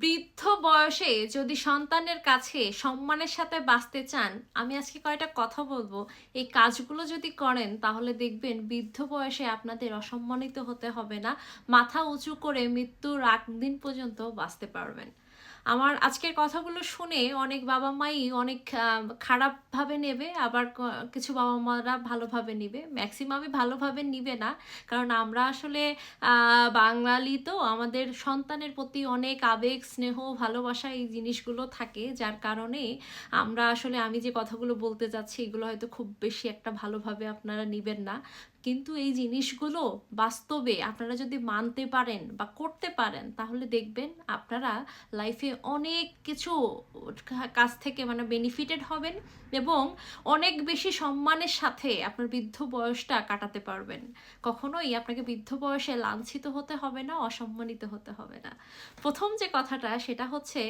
বৃদ্ধ বয়সে যদি সন্তানের কাছে সম্মানের সাথে বাঁচতে চান, আমি আজকে কয়টা কথা বলব। এই কাজগুলো যদি করেন, তাহলে দেখবেন বৃদ্ধ বয়সে আপনাদের অসম্মানিত হতে হবে না। মাথা উঁচু করে মৃত্যুর আগ দিন পর্যন্ত বাঁচতে পারবেন। আমার আজকের কথাগুলো শুনে অনেক বাবা মাই অনেক খারাপভাবে নেবে, আবার কিছু বাবা মারা ভালোভাবে নিবে। ম্যাক্সিমামই ভালোভাবে নিবে না। কারণ আমরা আসলে বাঙালি তো, আমাদের সন্তানের প্রতি অনেক আবেগ, স্নেহ, ভালোবাসা এই জিনিসগুলো থাকে। যার কারণে আমরা আসলে, আমি যে কথাগুলো বলতে যাচ্ছি, এগুলো হয়তো খুব বেশি একটা ভালোভাবে আপনারা নিবেন না। কিন্তু এই জিনিসগুলো বাস্তবে আপনারা যদি মানতে পারেন বা করতে পারেন, তাহলে দেখবেন আপনারা লাইফে অনেক কিছু কাজ থেকে মানে বেনিফিটেড হবেন এবং অনেক বেশি সম্মানের সাথে আপনার বৃদ্ধ বয়সটা কাটাতে পারবেন। কখনোই আপনাকে বৃদ্ধ বয়সে লাঞ্ছিত হতে হবে না, অসম্মানিত হতে হবে না। প্রথম যে কথাটা, সেটা হচ্ছে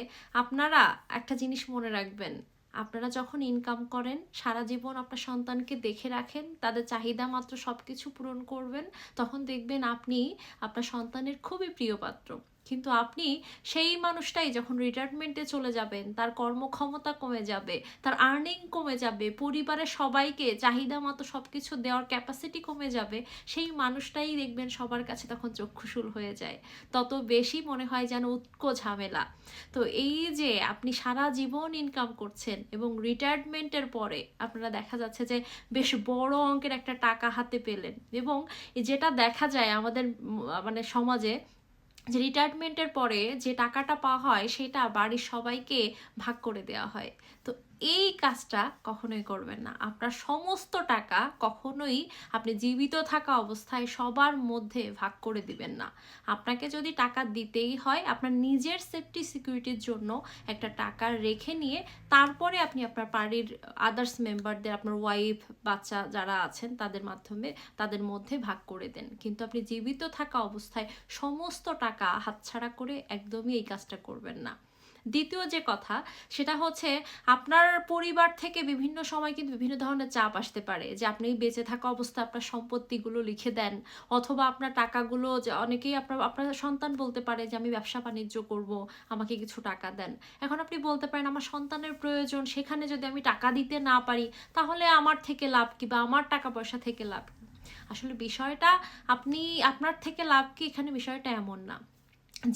আপনারা একটা জিনিস মনে রাখবেন আপনারা যখন ইনকাম করেন, সারা জীবন আপনার সন্তানকে দেখে রাখেন, তাদের চাহিদা মাত্র সব কিছু পূরণ করবেন, তখন দেখবেন আপনি আপনার সন্তানের খুবই প্রিয় পাত্র। কিন্তু আপনি সেই মানুষটাই যখন রিটায়ারমেন্টে চলে যাবেন, তার কর্মক্ষমতা কমে যাবে, তার আর্নিং কমে যাবে, পরিবারের সবাইকে চাহিদা মতো সব কিছু দেওয়ার ক্যাপাসিটি কমে যাবে, সেই মানুষটাই দেখবেন সবার কাছে তখন চক্ষুশূল হয়ে যায়। তত বেশি মনে হয় যেন উৎকো ঝামেলা। তো এই যে আপনি সারা জীবন ইনকাম করছেন এবং রিটায়ারমেন্টের পরে আপনারা দেখা যাচ্ছে যে বেশ বড় অঙ্কের একটা টাকা হাতে পেলেন এবং যেটা দেখা যায় আমাদের মানে সমাজে যে রিটায়ারমেন্টের পরে যে টাকাটা পাওয়া হয়, সেটা বাড়ির সবাইকে ভাগ করে দেওয়া হয়। তো এই কাজটা কখনোই করবেন না। আপনার সমস্ত টাকা কখনোই আপনি জীবিত থাকা অবস্থায় সবার মধ্যে ভাগ করে দিবেন না। আপনাকে যদি টাকা দিতেই হয়, আপনার নিজের সেফটি সিকিউরিটির জন্য একটা টাকা রেখে নিয়ে তারপরে আপনি আপনার বাড়ির আদার্স মেম্বারদের আপনার ওয়াইফ বাচ্চা যারা আছেন, তাদের মাধ্যমে তাদের মধ্যে ভাগ করে দেন। কিন্তু আপনি জীবিত থাকা অবস্থায় সমস্ত টাকা হাতছাড়া করে একদমই এই কাজটা করবেন না। দ্বিতীয় যে কথা, সেটা হচ্ছে আপনার পরিবার থেকে বিভিন্ন সময় কিন্তু বিভিন্ন ধরনের চাপ আসতে পারে। যে আপনি বেঁচে থাকা অবস্থা আপনার সম্পত্তিগুলো লিখে দেন, অথবা আপনার টাকাগুলো যে অনেকেই আপনার আপনার সন্তান বলতে পারে যে, আমি ব্যবসা বাণিজ্য করব, আমাকে কিছু টাকা দেন। এখন আপনি বলতে পারেন, আমার সন্তানের প্রয়োজন, সেখানে যদি আমি টাকা দিতে না পারি, তাহলে আমার থেকে লাভ কি বা আমার টাকা পয়সা থেকে লাভ আসলে বিষয়টা আপনি, আপনার থেকে লাভ কি, এখানে বিষয়টা এমন না।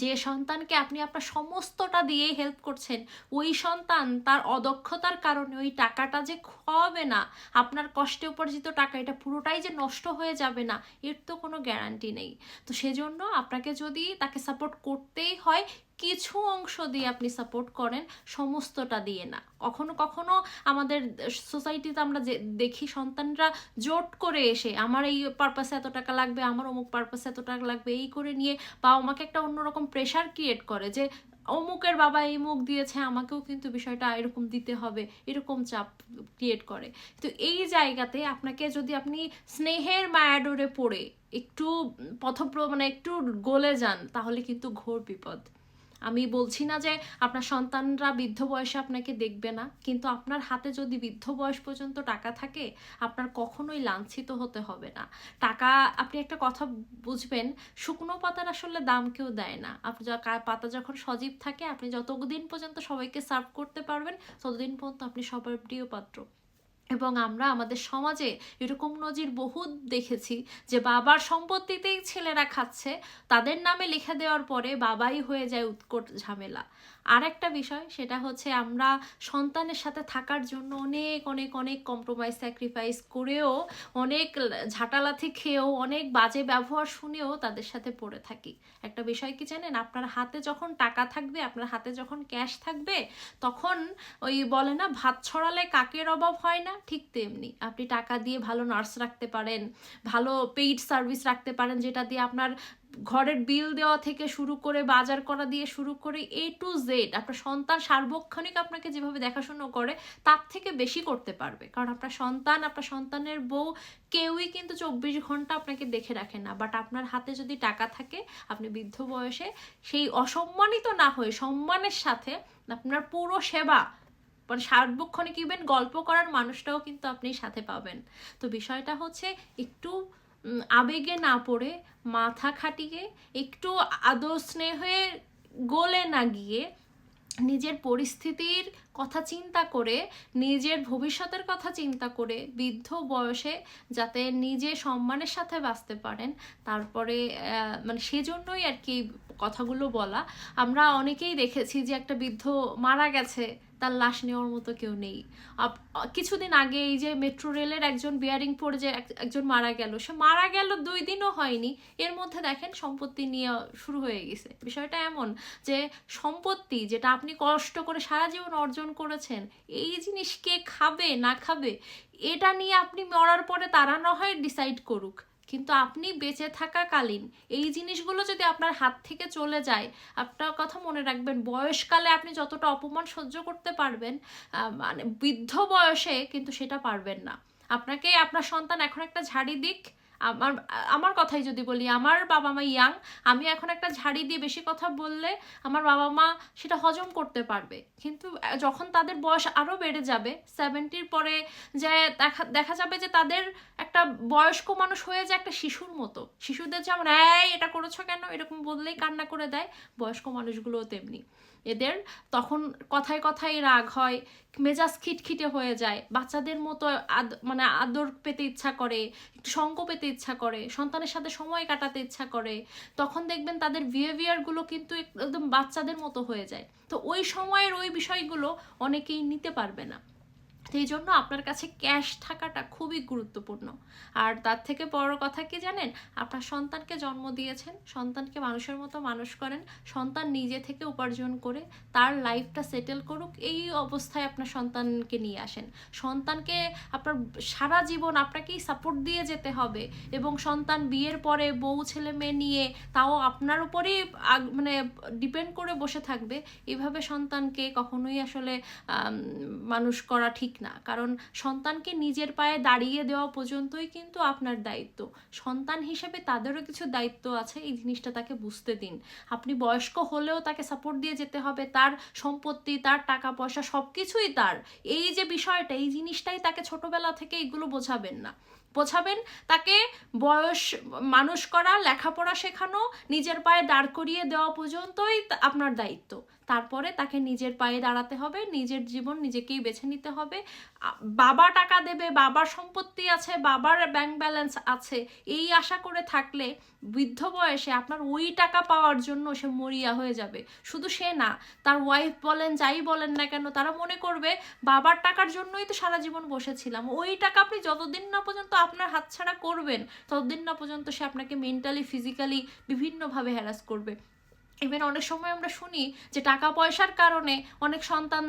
যে সন্তানকে আপনি আপনার সমস্তটা দিয়ে হেল্প করছেন, ওই সন্তান তার অদক্ষতার কারণে ওই টাকাটা যে খাওয়াবে না, আপনার কষ্টে উপার্জিত টাকা, এটা পুরোটাই যে নষ্ট হয়ে যাবে না, এর তো কোনো গ্যারান্টি নেই। তো সেজন্য আপনাকে যদি তাকে সাপোর্ট করতেই হয় কিছু অংশ দিয়ে আপনি সাপোর্ট করেন, সমস্তটা দিয়ে না। কখনো কখনো আমাদের সোসাইটিতে আমরা যে দেখি সন্তানরা জোট করে এসে, আমার এই পারপাসে এত টাকা লাগবে, আমার অমুক পারপাসে এত টাকা লাগবে, এই করে নিয়ে বা আমাকে একটা অন্যরকম প্রেশার ক্রিয়েট করে যে, অমুকের বাবা এই মুখ দিয়েছে, আমাকেও কিন্তু বিষয়টা এরকম দিতে হবে। এরকম চাপ ক্রিয়েট করে। তো এই জায়গাতে আপনাকে যদি আপনি স্নেহের মায়াডোরে পড়ে, একটু পথপ্র মানে একটু গলে যান, তাহলে কিন্তু ঘোর বিপদ। আমি বলছি না যে আপনার সন্তানরা বৃদ্ধ বয়সে আপনাকে দেখবে না, কিন্তু আপনার হাতে যদি বৃদ্ধ বয়স পর্যন্ত টাকা থাকে, আপনার কখনোই লাঞ্ছিত হতে হবে না। টাকা, আপনি একটা কথা বুঝবেন, শুকনো পাতার আসলে দাম কেউ দেয় না। আপনি পাতা যখন সজীব থাকে, আপনি যতদিন পর্যন্ত সবাইকে সার্ভ করতে পারবেন, ততদিন পর্যন্ত আপনি সবার প্রিয় পাত্র। এবং আমরা আমাদের সমাজে এরকম নজির বহুত দেখেছি যে বাবার সম্পত্তিতেই ছেলেরা খাচ্ছে, তাদের নামে লিখে দেওয়ার পরে বাবাই হয়ে যায় উৎকট ঝামেলা। আর একটা বিষয়, সেটা হচ্ছে আমরা সন্তানের সাথে থাকার জন্য অনেক অনেক অনেক কম্প্রোমাইজ স্যাক্রিফাইস করেও, অনেক ঝাঁটালাথি খেয়েও, অনেক বাজে ব্যবহার শুনেও তাদের সাথে পড়ে থাকি। একটা বিষয় কি জানেন? আপনার হাতে যখন টাকা থাকবে, আপনার হাতে যখন ক্যাশ থাকবে, তখন ওই বলে না, ভাত ছড়ালে কাকের অভাব হয় না? ঠিক তেমনি। আপনি টাকা দিয়ে ভালো নার্স রাখতে পারেন, ভালো পেইড সার্ভিস রাখতে পারেন, যেটা দিয়ে আপনার ঘরের বিল দেওয়া থেকে শুরু করে বাজার করা দিয়ে শুরু করে এ টু জেড আপনার সন্তান সার্বক্ষণিক আপনাকে যেভাবে দেখাশুনো করে, তার থেকে বেশি করতে পারবে। কারণ আপনার সন্তান, আপনার সন্তানের বউ কেউই কিন্তু চব্বিশ ঘণ্টা আপনাকে দেখে রাখে না। বাট আপনার হাতে যদি টাকা থাকে, আপনি বৃদ্ধ বয়সে সেই অসম্মানিত না হয়ে সম্মানের সাথে আপনার পুরো সেবা মানে সার্বক্ষণিক ইভেন গল্প করার মানুষটাও কিন্তু আপনি সাথে পাবেন। তো বিষয়টা হচ্ছে একটু আবেগে না পড়ে, মাথা খাটিয়ে, একটু আদর স্নেহে গলে না গিয়ে, নিজের পরিস্থিতির কথা চিন্তা করে, নিজের ভবিষ্যতের কথা চিন্তা করে বৃদ্ধ বয়সে যাতে নিজে সম্মানের সাথে বাঁচতে পারেন, তারপরে মানে সেজন্যই আর কি কথাগুলো বলা। আমরা অনেকেই দেখেছি যে একটা বৃদ্ধ মারা গেছে তার লাশ নেওয়ার মতো কেউ নেই। কিছুদিন আগে এই যে মেট্রো রেলের একজন বিয়ারিং পড়ে যে এক- একজন মারা গেল, সে মারা গেল দুই দিনও হয়নি। এর মধ্যে দেখেন সম্পত্তি নিয়ে শুরু হয়ে গেছে। বিষয়টা এমন যে সম্পত্তি যেটা আপনি কষ্ট করে সারা জীবন অর্জন করেছেন, এই জিনিস কে খাবে না খাবে, এটা নিয়ে আপনি মরার পরে তারা না হয় ডিসাইড করুক। কিন্তু আপনি বেঁচে থাকাকালীন এই জিনিসগুলো যদি আপনার হাত থেকে চলে যায়, আপনার কথা মনে রাখবেন, বয়সকালে আপনি যতটা অপমান সহ্য করতে পারবেন মানে বৃদ্ধ বয়সে কিন্তু সেটা পারবেন না। আপনাকে আপনার সন্তান এখন একটা ঝাড়ি দিক আমার আমার কথাই যদি বলি, আমার বাবা মা ইয়াং, আমি এখন একটা ঝাড়ি দিয়ে বেশি কথা বললে আমার বাবা মা সেটা হজম করতে পারবে। কিন্তু যখন তাদের বয়স আরও বেড়ে যাবে সেভেন্টির পরে যে দেখা দেখা যাবে যে তাদের একটা বয়স্ক মানুষ হয়ে যায় একটা শিশুর মতো। শিশুদের যেমন, এই, এটা করেছ কেন? এরকম বললেই কান্না করে দেয় বয়স্ক মানুষগুলোও তেমনি। এদের তখন কথায় কথায় রাগ হয় মেজাজ খিটখিটে হয়ে যায়। বাচ্চাদের মতো মানে আদর পেতে ইচ্ছা করে, একটু সঙ্গ পেতে ইচ্ছা করে, সন্তানের সাথে সময় কাটাতে ইচ্ছা করে, তখন দেখবেন তাদের বিহেভিয়ারগুলো কিন্তু একদম বাচ্চাদের মতো হয়ে যায়। তো ওই সময়ের ওই বিষয়গুলো অনেকেই নিতে পারবে না। এই জন্য আপনার কাছে ক্যাশ থাকাটা খুবই গুরুত্বপূর্ণ। আর তার থেকে বড় কথা কি জানেন? আপনার সন্তানকে জন্ম দিয়েছেন, সন্তানকে মানুষের মতো মানুষ করেন, সন্তান নিজে থেকে উপার্জন করে তার লাইফটা সেটেল করুক, এই অবস্থায় আপনার সন্তানকে নিয়ে আসেন। সন্তানকে আপনার সারা জীবন আপনাকেই সাপোর্ট দিয়ে যেতে হবে এবং সন্তান বিয়ের পরে বউ, ছেলে, মেয়ে নিয়ে তাও আপনার উপরেই মানে ডিপেন্ড করে বসে থাকবে। এভাবে সন্তানকে কখনোই আসলে মানুষ করা ঠিক না। কারণ সন্তানকে নিজের পায়ে দাঁড়িয়ে দেওয়া পর্যন্তই কিন্তু আপনার দায়িত্ব। সন্তান হিসেবে তাদেরও কিছু দায়িত্ব আছে, এই জিনিসটা তাকে বুঝতে দিন। আপনি বয়স্ক হলেও তাকে সাপোর্ট দিয়ে যেতে হবে, তার সম্পত্তি, তার টাকা পয়সা সব কিছুই তার। এই যে বিষয়টা, এই জিনিসটাই তাকে ছোটবেলা থেকে এগুলো বোঝাবেন না। বোঝাবেন তাকে বয়স, মানুষ করা, লেখাপড়া শেখানো, নিজের পায়ে দাঁড় করিয়ে দেওয়া পর্যন্তই আপনার দায়িত্ব। তারপরে তাকে নিজের পায়ে দাঁড়াতে হবে, নিজের জীবন নিজেকেই বেছে নিতে হবে। বাবা টাকা দেবে, বাবার সম্পত্তি আছে, বাবার ব্যাংক ব্যালেন্স আছে, এই আশা করে থাকলে বৃদ্ধ বয়সে আপনার ওই টাকা পাওয়ার জন্য সে মরিয়া হয়ে যাবে। শুধু সে না, তার ওয়াইফ বলেন, যাই বলেন না কেন, তারা মনে করবে, বাবার টাকার জন্যই তো সারা জীবন বসেছিলাম। ওই টাকা আপনি যতদিন না পর্যন্ত আপনার হাতছাড়া করবেন, ততদিন না পর্যন্ত সে আপনাকে মেন্টালি ফিজিক্যালি বিভিন্নভাবে হ্যারাস করবে। ইভেন অনেক সময় আমরা শুনি যে টাকা পয়সার কারণে অনেক সন্তান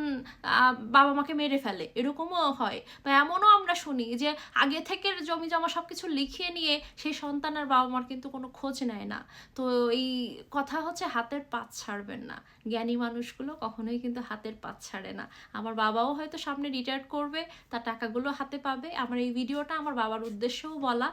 বাবা মাকে মেরে ফেলে। এরকমও হয়। বা এমনও আমরা শুনি যে আগে থেকে জমি জমা সব কিছু লিখিয়ে নিয়ে সেই সন্তান আর বাবা মার কিন্তু কোনো খোঁজ নেয় না। তো এই কথা হচ্ছে হাতের পাত ছাড়বেন না। জ্ঞানী মানুষগুলো কখনোই কিন্তু হাতের পাত ছাড়ে না। আমার বাবাও হয়তো সামনে রিটায়ার করবে, তার টাকাগুলো হাতে পাবে। আমার এই ভিডিওটা আমার বাবার উদ্দেশ্যেও বলা।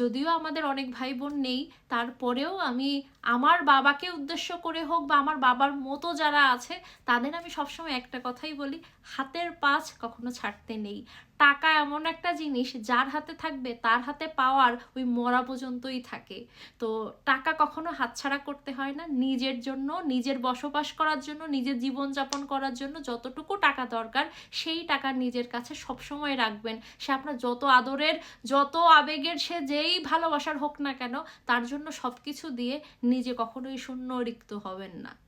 যদিও আমাদের অনেক ভাই বোন নেই, তারপরেও আমি আমার বাবাকে উদ্দেশ্য করে হোক বা আমার বাবার মতো যারা আছে, তাদের আমি সবসময় একটা কথাই বলি, হাতের পাঁচ কখনো ছাড়তে নেই। টাকা এমন একটা জিনিস যার হাতে থাকবে, তার হাতে পাওয়ার ওই মরা পর্যন্তই থাকে। তো টাকা কখনো হাতছাড়া করতে হয় না। নিজের জন্য, নিজের বসবাস করার জন্য, নিজের জীবনযাপন করার জন্য যতটুকু টাকা দরকার, সেই টাকা নিজের কাছে সবসময় রাখবেন। সে আপনার যত আদরের, যত আবেগের, সে যেই ভালোবাসার হোক না কেন, তার জন্য সব কিছু দিয়ে নিজে কখনোই শূন্য রিক্ত হবেন না।